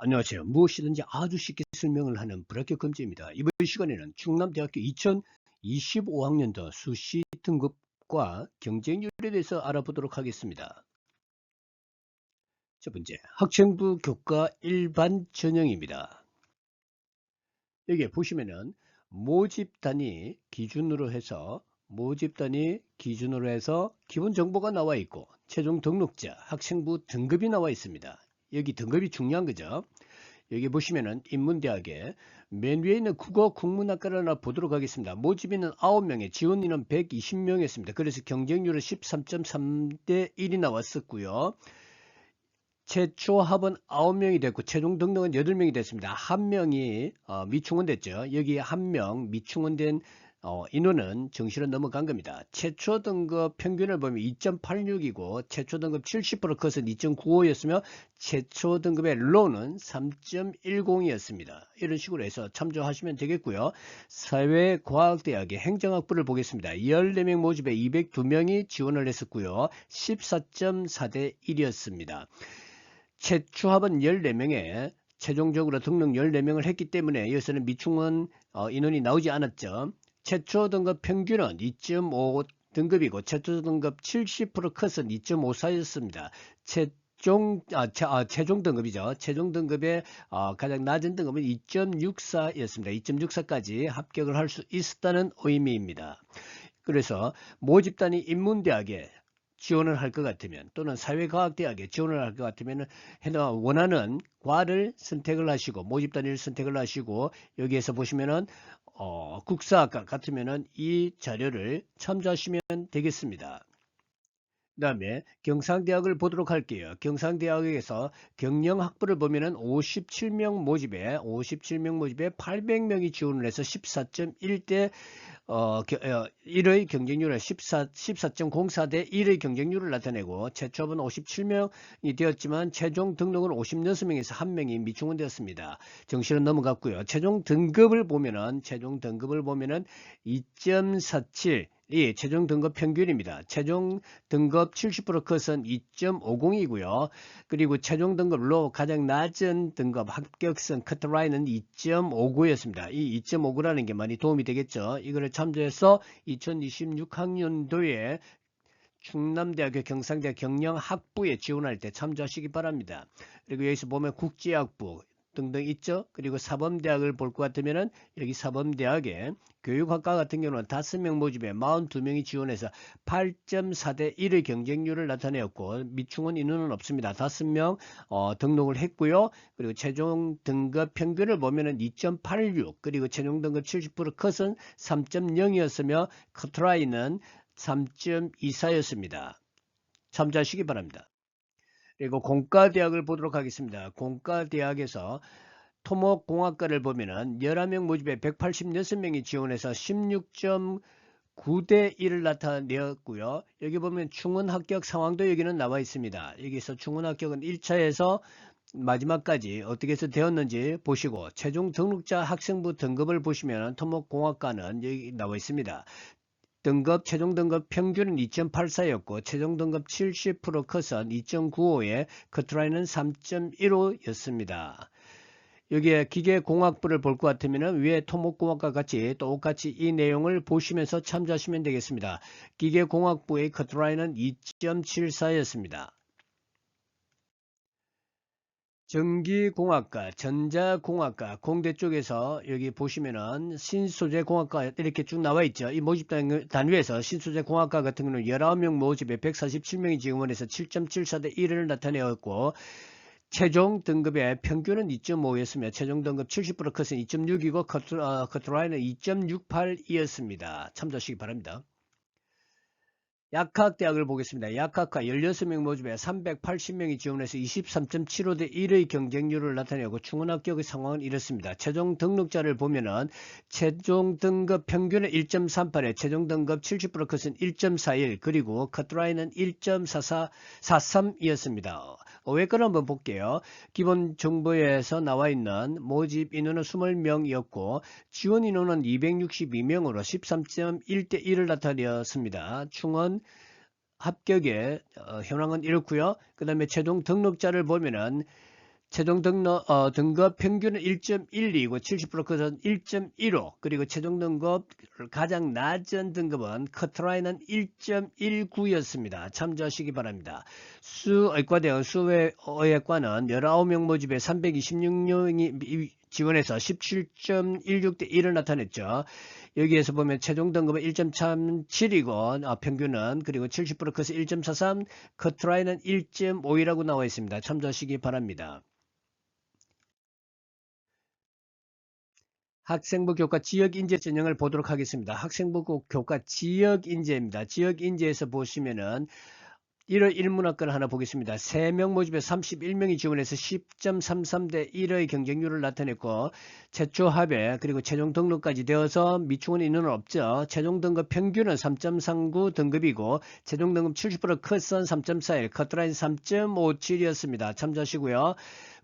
안녕하세요. 무엇이든지 아주 쉽게 설명을 하는 불합격 검지입니다. 이번 시간에는 충남대학교 2025학년도 수시 등급과 경쟁률에 대해서 알아보도록 하겠습니다. 첫 번째, 학생부 교과 일반 전형입니다. 여기에 보시면은 모집 단위 기준으로 해서 모집 단위 기준으로 해서 기본 정보가 나와 있고 최종 등록자 학생부 등급이 나와 있습니다. 여기 등급이 중요한 거죠. 여기 보시면은 인문대학에 맨 위에 있는 국어 국문학과를 하나 보도록 하겠습니다. 모집인은 9명에 지원인은 120명이었습니다. 그래서 경쟁률은 13.3 대 1이 나왔었고요. 최초 합은 9명이 됐고 최종 등록은 8명이 됐습니다. 한 명이 어, 미충원 됐죠. 여기 한명 미충원된 어, 인원은 정시로 넘어간 겁니다. 최초 등급 평균을 보면 2.86이고 최초 등급 70% 컷은 2.95였으며 최초 등급의 로는 3.10이었습니다. 이런 식으로 해서 참조하시면 되겠고요. 사회과학대학의 행정학부를 보겠습니다. 14명 모집에 202명이 지원을 했었고요. 14.4대 1이었습니다. 최초 합은 14명에 최종적으로 등록 14명을 했기 때문에 여기서는 미충원 어, 인원이 나오지 않았죠. 최초 등급 평균은 2.5 등급이고 최초 등급 70% 컷은 2.54였습니다. 최 종 아, 최, 아, 최종 등급이죠. 최종 등급의 어, 가장 낮은 등급은 2.64였습니다. 2.64까지 합격을 할 수 있었다는 의미입니다. 그래서 모집단이 인문대학에 지원을 할 것 같으면 또는 사회과학대학에 지원을 할 것 같으면 원하는 과를 선택을 하시고 모집 단위를 선택을 하시고 여기에서 보시면은 어, 국사학과 같으면은 이 자료를 참조하시면 되겠습니다. 그 다음에 경상대학을 보도록 할게요. 경상대학에서 경영학부를 보면은 57명 모집에 57명 모집에 800명이 지원을 해서 14.1대 어, 1의 어, 경쟁률을 14, 14.04대 1의 경쟁률을 나타내고 최초은 57명이 되었지만 최종 등록은 56명에서 1명이 미충원 되었습니다. 정시는 넘어갔고요. 최종 등급을 보면은 최종 등급을 보면은 2.47 이 최종 등급 평균입니다. 최종 등급 70% 컷은 2.50이고요. 그리고 최종 등급 로 가장 낮은 등급 합격선 커트라인은 2.59였습니다. 이 2.59라는 게 많이 도움이 되겠죠. 이거를 참조해서 2026학년도에 충남대학교 경상대학 경영학부에 지원할 때 참조하시기 바랍니다. 그리고 여기서 보면 국제학부 등등 있죠. 그리고 사범대학을 볼 것 같으면은 여기 사범대학에 교육학과 같은 경우는 5명 모집에 42명이 지원해서 8.4대 1의 경쟁률을 나타내었고 미충원 인원은 없습니다. 5명 어, 등록을 했고요. 그리고 최종 등급 평균을 보면은 2.86 그리고 최종 등급 70% 컷은 3.0이었으며 커트라인은 3.24였습니다. 참조하시기 바랍니다. 그리고 공과대학을 보도록 하겠습니다. 공과대학에서 토목공학과를 보면은 11명 모집에 186명이 지원해서 16.9대 1을 나타내었고요. 여기 보면 충원 합격 상황도 여기는 나와 있습니다. 여기서 충원 합격은 1차에서 마지막까지 어떻게 해서 되었는지 보시고 최종 등록자 학생부 등급을 보시면 토목공학과는 여기 나와 있습니다. 등급 최종 등급 평균은 2.84였고 최종 등급 70% 컷은 2.95에 커트라인은 3.15였습니다. 여기에 기계공학부를 볼 것 같으면 위에 토목공학과 같이 똑같이 이 내용을 보시면서 참조하시면 되겠습니다. 기계공학부의 커트라인은 2.74였습니다. 전기공학과, 전자공학과, 공대 쪽에서 여기 보시면은 신소재공학과 이렇게 쭉 나와 있죠. 이 모집 단위에서 신소재공학과 같은 경우는 19명 모집에 147명이 지원해서 7.74대 1을 나타내었고 최종 등급의 평균은 2.5였으며 최종 등급 70% 컷은 2.6이고 커트, 어, 커트라인은 2.68이었습니다. 참조하시기 바랍니다. 약학대학을 보겠습니다. 약학과 16명 모집에 380명이 지원해서 23.75 대 1의 경쟁률을 나타내고 충원 합격의 상황은 이렇습니다. 최종 등록자를 보면은 최종 등급 평균은 1.38에 최종 등급 70% 컷은 1.41 그리고 커트라인은 1.43이었습니다. 왜 거를 한번 볼게요. 기본 정보에서 나와 있는 모집 인원은 20명이었고 지원 인원은 262명으로 13.1 대 1을 나타내었습니다. 충원 합격의 어, 현황은 이렇고요. 그 다음에 최종 등록자를 보면은 최종 등록, 어, 등급 평균은 1.12이고 70% 컷은 1.15 그리고 최종 등급 가장 낮은 등급은 커트라인은 1.19였습니다. 참조하시기 바랍니다. 수의과대학 수의과는 19명 모집에 326명이 지원해서 17.16대 1을 나타냈죠. 여기에서 보면 최종 등급은 1.37이고 아, 평균은 그리고 70% 컷은 1.43 커트라인은 1.5이라고 나와 있습니다. 참조하시기 바랍니다. 학생부 교과 지역 인재 전형을 보도록 하겠습니다. 학생부 교과 지역 인재입니다. 지역 인재에서 보시면은 1월 1문학과를 하나 보겠습니다. 3명 모집에 31명이 지원해서 10.33대 1의 경쟁률을 나타냈고 최초 합의 그리고 최종 등록까지 되어서 미충원 인원은 없죠. 최종 등급 평균은 3.39 등급이고 최종 등급 70% 컷선 3.41 커트라인 3.57이었습니다. 참조하시고요.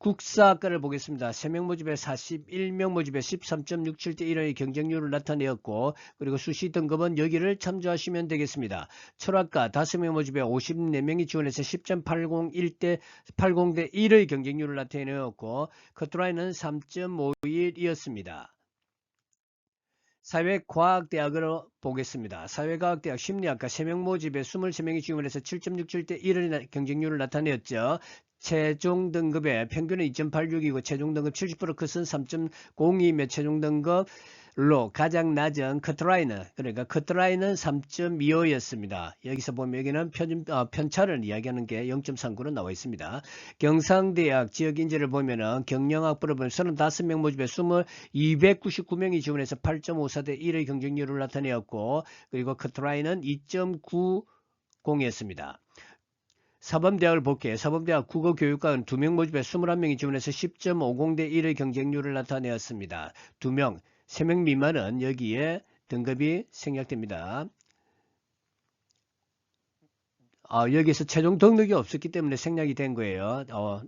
국사학과를 보겠습니다. 3명 모집에 41명 모집에 13.67대 1의 경쟁률을 나타내었고 그리고 수시 등급은 여기를 참조하시면 되겠습니다. 철학과 5명 모집에 54명이 지원해서 10.801대 80대 1의 경쟁률을 나타내었고 커트라인은 3.51이었습니다. 사회과학대학으로 보겠습니다. 사회과학대학 심리학과 3명 모집에 23명이 지원해서 7.67대 1의 경쟁률을 나타내었죠. 최종 등급의 평균은 2.86이고 최종 등급 70% 컷은 3.02며 최종 등급 로 가장 낮은 커트라인은 그러니까 커트라인은 3.25였습니다. 여기서 보면 여기는 편, 어, 편차를 이야기하는 게 0.39로 나와 있습니다. 경상대학 지역인재를 보면은 경영학 부를 보면 35명 모집에 20, 299명이 지원해서 8.54 대 1의 경쟁률을 나타내었고 그리고 커트라인은 2.90이었습니다. 사범대학을 볼게요. 사범대학 국어교육과는 2명 모집에 21명이 지원해서 10.50 대 1의 경쟁률을 나타내었습니다. 2명, 3명 미만은 여기에 등급이 생략됩니다. 어, 여기서 최종 등록이 없었기 때문에 생략이 된 거예요. 어,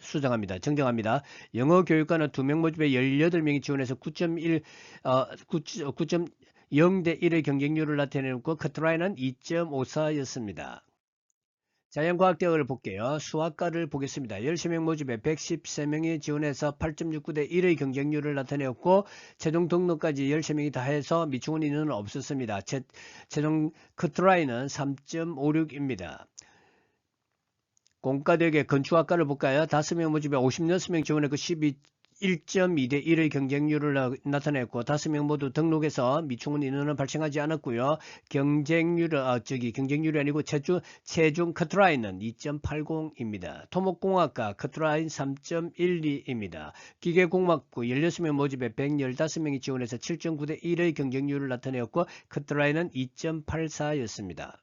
수정합니다. 정정합니다. 영어 교육과는 2명 모집에 18명이 지원해서 9.1, 어, 9, 9.0대 1의 경쟁률을 나타내고 커트라인은 2.54였습니다. 자연과학대학을 볼게요. 수학과를 보겠습니다. 10명 모집에 113명이 지원해서 8.69대 1의 경쟁률을 나타내었고 최종 등록까지 13명이 다 해서 미충원 인원은 없었습니다. 제, 최종 커트라인은 3.56입니다. 공과대학의 건축학과를 볼까요? 5명 모집에 56명 지원했고 12 1.2대 1의 경쟁률을 나타냈고 5명 모두 등록해서 미충원 인원은 발생하지 않았고요. 경쟁률, 아, 저기 경쟁률이 아니고 최중, 최종 커트라인은 2.80입니다. 토목공학과 커트라인 3.12입니다. 기계공학부 16명 모집에 115명이 지원해서 7.9대 1의 경쟁률을 나타내었고 커트라인은 2.84였습니다.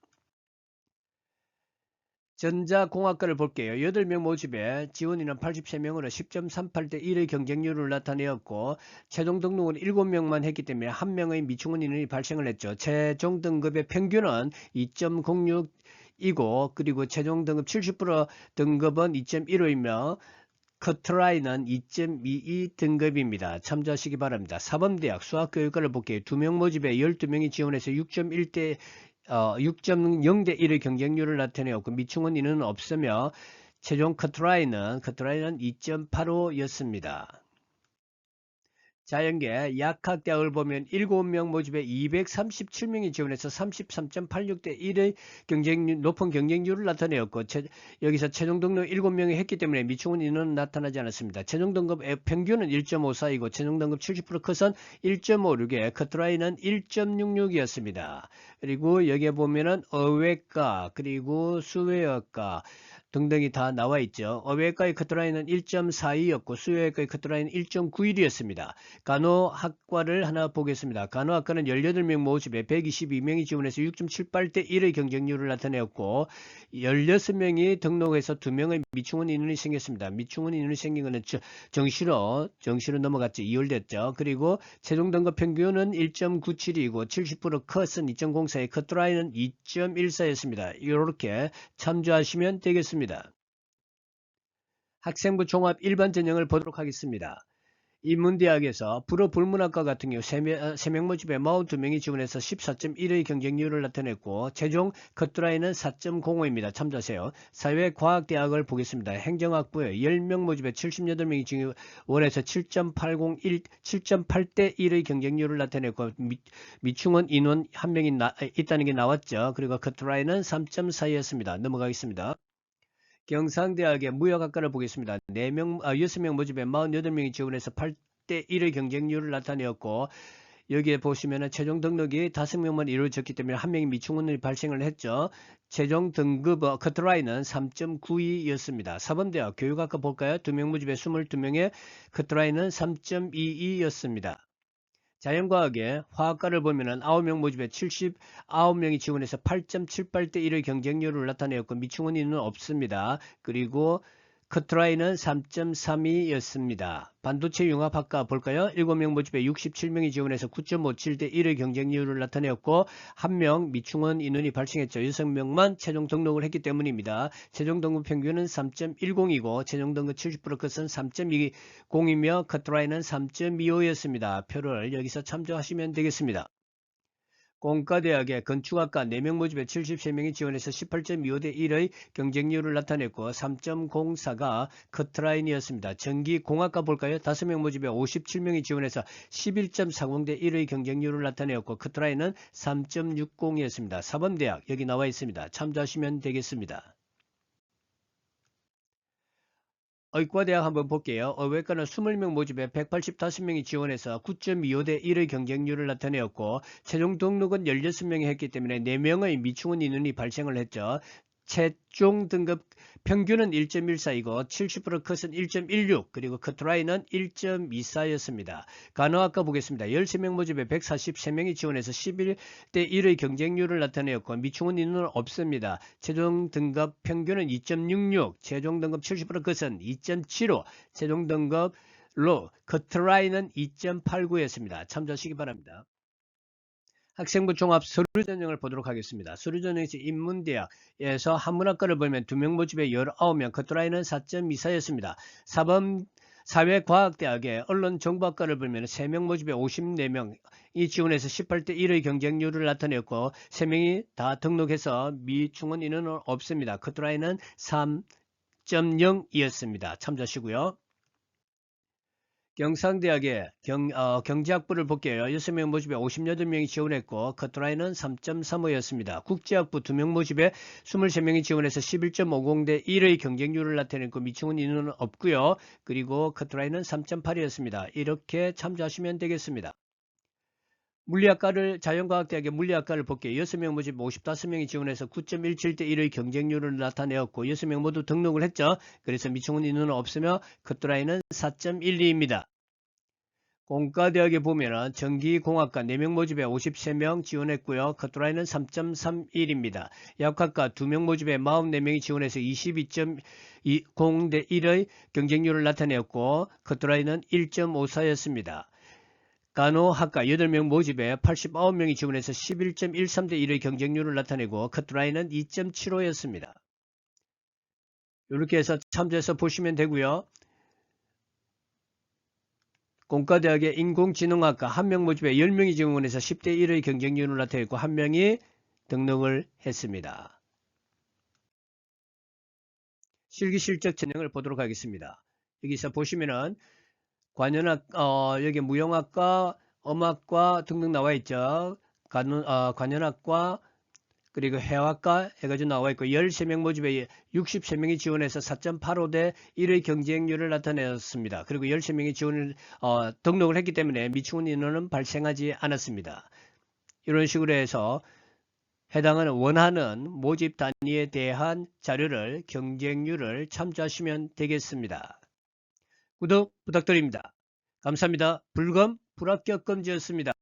전자공학과를 볼게요. 8명 모집에 지원인은 83명으로 10.38대 1의 경쟁률을 나타내었고 최종 등록은 7명만 했기 때문에 1명의 미충원 인원이 발생을 했죠. 최종 등급의 평균은 2.06 이고 그리고 최종 등급 70% 등급은 2.15이며 커트라인은 2.22 등급입니다. 참조하시기 바랍니다. 사범대학 수학교육과를 볼게요. 2명 모집에 12명이 지원해서 6.1대 어, 6.0대 1의 경쟁률을 나타내었고 미충원 인원은 없으며 최종 커트라인은 커트라인은 2.85였습니다. 자연계 약학대학을 보면 7명 모집에 237명이 지원해서 33.86대 1의 경쟁률, 높은 경쟁률을 나타내었고 체, 여기서 최종 등록 7명이 했기 때문에 미충원 인원은 나타나지 않았습니다. 최종 등급 평균은 1.54이고 최종 등급 70% 컷은 1.56에 커트라인은 1.66이었습니다. 그리고 여기에 보면은 어외과 그리고 수외학과 등등이 다 나와 있죠. 어외과의 커트라인은 1.42였고 수외과의 커트라인은 1.91이었습니다. 간호학과를 하나 보겠습니다. 간호학과는 18명 모집에 122명이 지원해서 6.78대 1의 경쟁률을 나타내었고 16명이 등록해서 2명의 미충원 인원이 생겼습니다. 미충원 인원이 생긴 것은 정시로 정시로 넘어갔죠. 2월 됐죠. 그리고 최종 등급 평균은 1.97이고 70% 컷은 2.04의 커트라인은 2.14였습니다. 이렇게 참조하시면 되겠습니다. 학생부 종합 일반 전형을 보도록 하겠습니다. 인문대학에서 불어 불문학과 같은 경우 3명 모집에 42명이 지원해서 14.1의 경쟁률을 나타냈고 최종 컷드라인은 4.05입니다. 참조하세요. 사회과학대학을 보겠습니다. 행정학부에 10명 모집에 78명이 지원해서 7.801, 7.8대 1의 경쟁률을 나타냈고 미, 충원 인원 한 명이 나, 있다는 게 나왔죠. 그리고 컷드라인은 3.4였습니다. 넘어가겠습니다. 경상대학의 무역학과를 보겠습니다. 4명, 아, 6명 모집에 48명이 지원해서 8대 1의 경쟁률을 나타내었고 여기에 보시면은 최종 등록이 5명만 이루어졌기 때문에 한 명이 미충원이 발생을 했죠. 최종 등급 어, 커트라인은 3.92였습니다. 4번 대학 교육학과 볼까요? 2명 모집에 22명의 커트라인은 3.22였습니다. 자연과학의 화학과를 보면은 9명 모집에 79명이 지원해서 8.78대 1의 경쟁률을 나타내었고 미충원인은 없습니다. 그리고 커트라인은 3.32였습니다. 반도체 융합학과 볼까요? 7명 모집에 67명이 지원해서 9.57대 1의 경쟁률을 나타내었고 1명 미충원 인원이 발생했죠. 6명만 최종 등록을 했기 때문입니다. 최종 등급 평균은 3.10이고 최종 등급 70% 끝은 3.20이며 커트라인은 3.25였습니다. 표를 여기서 참조하시면 되겠습니다. 공과대학의 건축학과 4명 모집에 73명이 지원해서 18.25대 1의 경쟁률을 나타냈고 3.04가 커트라인이었습니다. 전기공학과 볼까요? 5명 모집에 57명이 지원해서 11.40대 1의 경쟁률을 나타내었고 커트라인은 3.60이었습니다. 4번 대학 여기 나와 있습니다. 참조하시면 되겠습니다. 의과대학 한번 볼게요. 의외과는 20명 모집에 185명이 지원해서 9.25대 1의 경쟁률을 나타내었고 최종 등록은 16명이 했기 때문에 4명의 미충원 인원이 발생을 했죠. 최종 등급 평균은 1.14이고 70% 컷은 1.16 그리고 커트라인은 1.24였습니다. 간호학과 보겠습니다. 13명 모집에 143명이 지원해서 11대 1의 경쟁률을 나타내었고 미충원 인원은 없습니다. 최종 등급 평균은 2.66 최종 등급 70% 컷은 2.75 최종 등급 로 커트라인은 2.89였습니다. 참조하시기 바랍니다. 학생부 종합 서류전형을 보도록 하겠습니다. 서류전형에서 인문대학에서 한문학과를 보면 2명 모집에 19명, 커트라인은 4.24였습니다. 4번 사회과학대학의 언론정보학과를 보면 3명 모집에 54명이 지원해서 18대 1의 경쟁률을 나타냈고 3명이 다 등록해서 미충원 인원은 없습니다. 커트라인은 3.0이었습니다. 참조하시고요. 경상대학의 경, 어, 경제학부를 볼게요. 6명 모집에 58명이 지원했고 커트라인은 3.35였습니다. 국제학부 2명 모집에 23명이 지원해서 11.50 대 1의 경쟁률을 나타냈고 미충원 인원은 없고요. 그리고 커트라인은 3.8이었습니다. 이렇게 참조하시면 되겠습니다. 물리학과를 자연과학대학의 물리학과를 볼게요. 6명 모집 55명이 지원해서 9.17대 1의 경쟁률을 나타내었고 6명 모두 등록을 했죠. 그래서 미충원 인원은 없으며 컷드라인은 4.12입니다. 공과대학에 보면은 전기공학과 4명 모집에 53명 지원했고요. 컷드라인은 3.31입니다. 약학과 2명 모집에 44명이 지원해서 22.0대 1의 경쟁률을 나타내었고 컷드라인은 1.54였습니다. 간호학과 8명 모집에 89명이 지원해서 11.13대 1의 경쟁률을 나타내고 커트라인은 2.75였습니다. 이렇게 해서 참조해서 보시면 되고요. 공과대학의 인공지능학과 1명 모집에 10명이 지원해서 10대 1의 경쟁률을 나타냈고 1명이 등록을 했습니다. 실기실적 전형을 보도록 하겠습니다. 여기서 보시면은 관현학, 어, 여기 무용학과, 음악과 등등 나와 있죠. 관, 어, 관현학과, 그리고 해학과 해가지고 나와 있고 13명 모집에 63명이 지원해서 4.85대 1의 경쟁률을 나타냈습니다. 그리고 13명이 지원을 어, 등록을 했기 때문에 미충원 인원은 발생하지 않았습니다. 이런 식으로 해서 해당하는 원하는 모집 단위에 대한 자료를 경쟁률을 참조하시면 되겠습니다. 구독 부탁드립니다. 감사합니다. 불검 불합격 금지였습니다.